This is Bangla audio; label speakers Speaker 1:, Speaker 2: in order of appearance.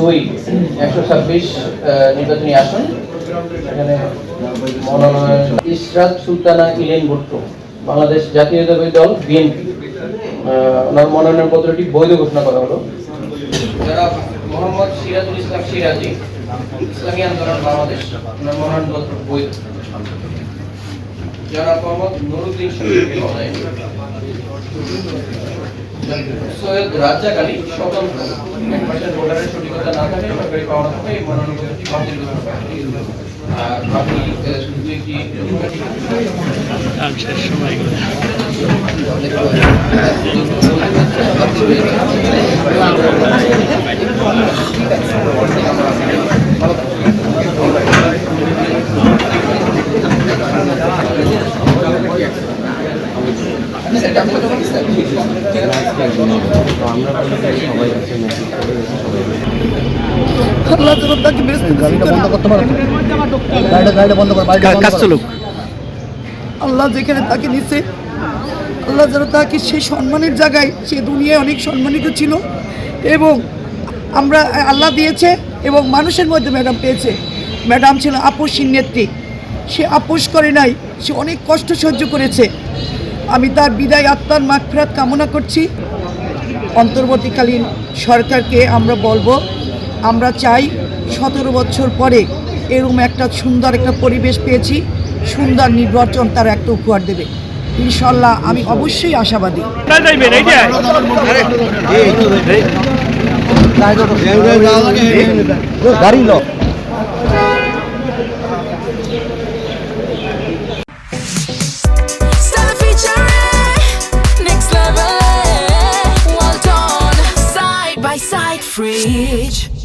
Speaker 1: দুই, একশো ছাব্বিশ নির্বাচনী আসন। এখানে ইশরাত সুলতানা ইলেন ভুট্টো, বাংলাদেশ জাতীয়তাবাদী দল, বিএনপি। ওনার মনোনয়ন পত্রটি বৈধ ঘোষণা করা হলো। যারা মোহাম্মদ সিরাজুল ইসলাম সিরাজি, ইসলামী আন্দোলন, বাংলাদেশ, ওনার মনোনয়ন পত্র বৈধ। যারা মোহাম্মদ নুরুদ্দিন শরীফ সৈয়দ রাজ্জাক আলী স্বতন্ত্র। এক পার্সেন্ট ভোটারের সঠিকতা না থাকে সরকারি পাওনা থাকে এই মনোনয়নপত্রটি বাতিল আর বাকি দুই একটি
Speaker 2: আল্লাহ যেন আল্লাহ যেখানে তাকে নিছে আল্লাহ যেন তাকে সেই সম্মানের জায়গায় সে দুনিয়ায় অনেক সম্মানিত ছিল এবং আমরা আল্লাহ দিয়েছে এবং মানুষের মধ্যে ম্যাডাম পেয়েছে। ম্যাডাম ছিল আপোষহীন নেত্রী। সে আপোষ করে নাই সে অনেক কষ্ট সহ্য করেছে। আমি তার বিদায় আত্মার মাগফিরাত কামনা করছি। অন্তর্বর্তীকালীন সরকারকে আমরা বলব আমরা চাই সতেরো বছর পরে এরকম একটা সুন্দর একটা পরিবেশ পেয়েছি সুন্দর নির্বাচন তার একটা উপহার দেবে। ইনশাল্লাহ আমি অবশ্যই আশাবাদী।
Speaker 3: গাড়ি লোক by Side Fridge.